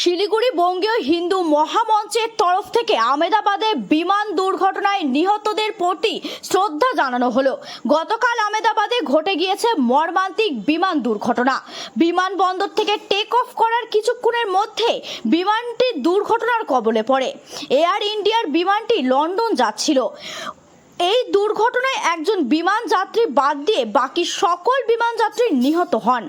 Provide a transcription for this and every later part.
শিলিগুড়ি বঙ্গীয় হিন্দু মহামঞ্চের তরফ থেকে আমেদাবাদে বিমান দুর্ঘটনায় নিহতদের প্রতি শ্রদ্ধা জানানো হলো। গতকাল আমেদাবাদে ঘটে গিয়েছে মর্মান্তিক বিমান দুর্ঘটনা। বিমানবন্দর থেকে টেক অফ করার কিছুক্ষণের মধ্যে বিমানটি দুর্ঘটনার কবলে পড়ে। এয়ার ইন্ডিয়ার বিমানটি লন্ডন যাচ্ছিল। এই দুর্ঘটনায় একজন বিমান যাত্রী বাদ দিয়ে বাকি সকল বিমান যাত্রী নিহত হন।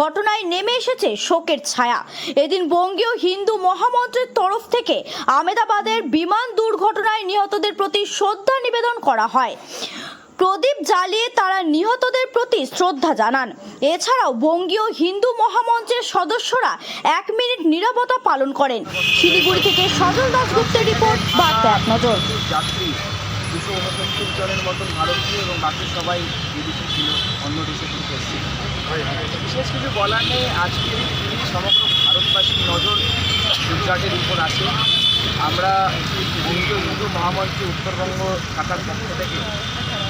ঘটনায় নেমে এসেছে শোকের ছায়া। এদিন বঙ্গীয় হিন্দু মহামন্ত্রের তরফ থেকে আমেদাবাদের বিমান দুর্ঘটনায় নিহতদের প্রতি শ্রদ্ধা নিবেদন করা হয়। প্রদীপ জ্বালিয়ে তারা নিহতদের প্রতি শ্রদ্ধা জানান। এছাড়াও বঙ্গীয় হিন্দু মহামঞ্চের সদস্যরা এক মিনিট নীরবতা পালন করেন। শিলিগুড়ি থেকে সজল দাসগুপ্তের রিপোর্ট বার্তা এক নজর। দুশো উনসত্তর জনের মতন ভারতীয় এবং বাকি সবাই বিদেশি ছিল, অন্য দেশে থেকে এসেছিল বিশেষ কিছু বলার নেই, আজকের দিনে সমগ্র ভারতবাসীর নজর গুজরাটের উপর আসে। আমরা বঙ্গীয় হিন্দু মহামন্ত্রী উত্তরবঙ্গ শাখার পক্ষ থেকে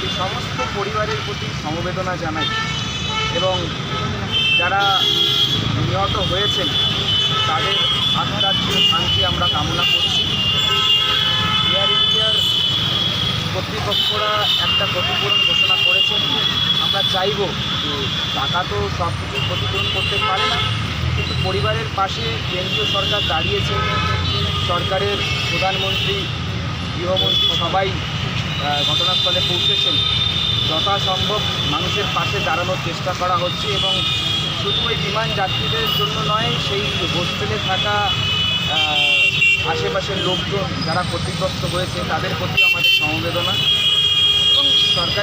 এই সমস্ত পরিবারের প্রতি সমবেদনা জানাই এবং যারা নিহত হয়েছেন, তাদের আত্মার শান্তি আমরা কামনা করছি এয়ার ইন্ডিয়ার কর্তৃপক্ষরা একটা ক্ষতিপূরণ ঘোষণা করেছেন আমরা চাইব যে টাকা তো সব কিছু ক্ষতিপূরণ করতে পারে না। কিন্তু পরিবারের পাশে কেন্দ্রীয় সরকার দাঁড়িয়েছে। সরকারের প্রধানমন্ত্রী, গৃহমন্ত্রী সবাই ঘটনাস্থলে পৌঁছেছেন। যথাসম্ভব মানুষের পাশে দাঁড়ানোর চেষ্টা করা হচ্ছে এবং শুধু ওই বিমান যাত্রীদের জন্য নয়, সেই হোস্টেলে থাকা আশেপাশের লোকজন যারা ক্ষতিগ্রস্ত হয়েছে, তাদের প্রতি আমাদের সমবেদনা।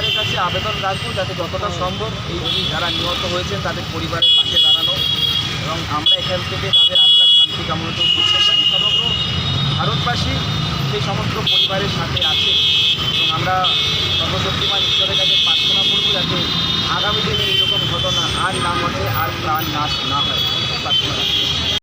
সরকারের কাছে আবেদন রাখব যাতে যতটা সম্ভব এই যারা নিহত হয়েছেন তাদের পরিবারের পাশে দাঁড়ানো এবং আমরা এখান থেকে তাদের আত্মার শান্তি কামনা করতে চাই সমগ্র ভারতবাসী সেই সমস্ত পরিবারের সাথে আছে এবং আমরা সর্বশক্তিমান ঈশ্বরের কাছে প্রার্থনা করব যাতে আগামী দিনে এইরকম ঘটনা আর না ঘটে, আর প্রাণ নাশ না হয়। প্রার্থনা